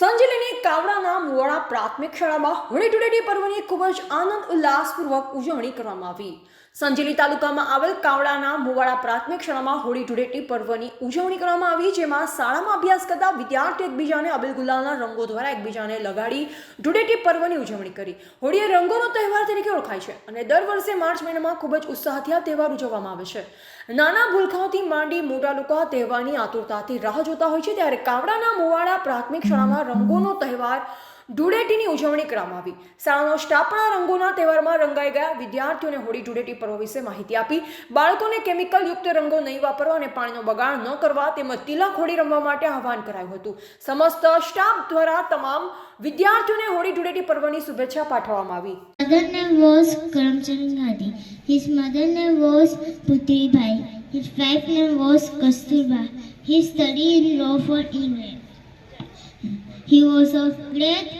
સંજેલીની કાવડાના મુવાડા પ્રાથમિક શાળામાં હોળી ધૂળેટી પર્વની ખૂબ જ આનંદ ઉલ્લાસપૂર્વક ઉજવણી કરવામાં આવી. સંજેલી તાલુકામાં આવેલ કાવડાના મુવાડા પ્રાથમિક શાળામાં હોળી ધૂળેટી પર્વની ઉજવણી કરવામાં આવી, જેમાં શાળામાં અભ્યાસ કરતા વિદ્યાર્થીઓ એકબીજાને અબિલ ગુલાલના રંગો દ્વારા એકબીજાને લગાડી ધૂળેટી પર્વની ઉજવણી કરી. હોળી એ રંગોનો તહેવાર તરીકે ઓળખાય છે અને દર વર્ષે માર્ચ મહિનામાં ખૂબ જ ઉત્સાહથી આ તહેવાર ઉજવવામાં આવે છે. નાના ભૂલખાઓથી માંડી મોટા લોકો આ તહેવારની આતુરતાથી રાહ જોતા હોય છે, ત્યારે કાવડાના મુવાડા પ્રાથમિક શાળામાં રંગોનો તહેવાર ધૂળેટીની ઉજવણી કરવામાં આવી શાળાનો સ્ટાફ રંગોના તહેવારમાં રંગાઈ ગયા વિદ્યાર્થીઓને હોળી ધૂળેટી પર્વ વિશે માહિતી આપી બાળકોને કેમિકલ યુક્ત રંગો નહીં વાપરવા અને પાણીનો બગાડ ન કરવા તેમજ તિલક હોળી રમવા માટે આહવાન કરાયું હતું સમસ્ત સ્ટાફ દ્વારા તમામ વિદ્યાર્થીઓને હોળી ધૂળેટી પર્વની શુભેચ્છા પાઠવવામાં આવી Father name was Karamchand Gandhi. His mother name was Putri Bai. His wife name was Kasturba. He studied in law for England. He was of great.